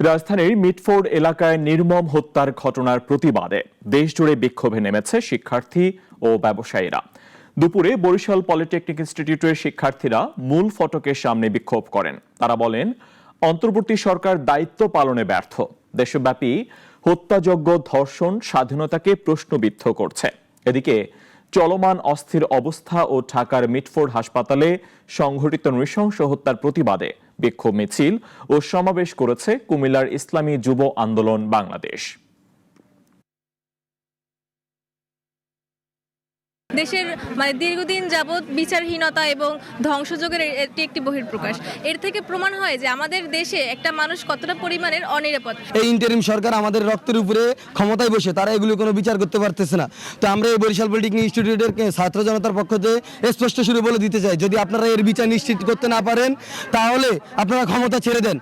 রাজধানীর মিটফোর্ড এলাকায় নির্মম হত্যার ঘটনার প্রতিবাদে দেশজুড়ে বিক্ষোভে নেমেছে শিক্ষার্থী ও ব্যবসায়ীরা। দুপুরে বরিশাল পলিটেকনিক ইনস্টিটিউটের শিক্ষার্থীরা মূল ফটকের সামনে বিক্ষোভ করেন। তারা বলেন, অন্তর্বর্তী সরকার দায়িত্ব পালনে ব্যর্থ। দেশব্যাপী হত্যাযজ্ঞ ধর্ষণ স্বাধীনতাকে প্রশ্নবিদ্ধ করছে। এদিকে, চলমান অস্থির অবস্থা ও ঢাকার মিটফোর্ড হাসপাতালে সংঘটিত নৃশংস হত্যার প্রতিবাদে বিক্ষোভ মিছিল ও সমাবেশ করেছে কুমিল্লার ইসলামী যুব আন্দোলন বাংলাদেশ। দেশের মানে দীর্ঘদিন যাবৎ বিচারহীনতা এবং ধ্বংসযোগের এটি একটি বহিঃপ্রকাশ। এর থেকে প্রমাণ হয় যে আমাদের দেশে একটা মানুষ কতটা পরিমাণের অনিরাপদ। এই ইন্টারিম সরকার আমাদের রক্তের উপরে ক্ষমতায় বসে, তারা এগুলো কোনো বিচার করতে পারতেছে না। তো আমরা এই বরিশাল পলিটেকনিক ইনস্টিটিউটের ছাত্র জনতার পক্ষ থেকে স্পষ্ট সুরে বলে দিতে চাই, যদি আপনারা এর বিচার নিশ্চিত করতে না পারেন, তাহলে আপনারা ক্ষমতা ছেড়ে দেন।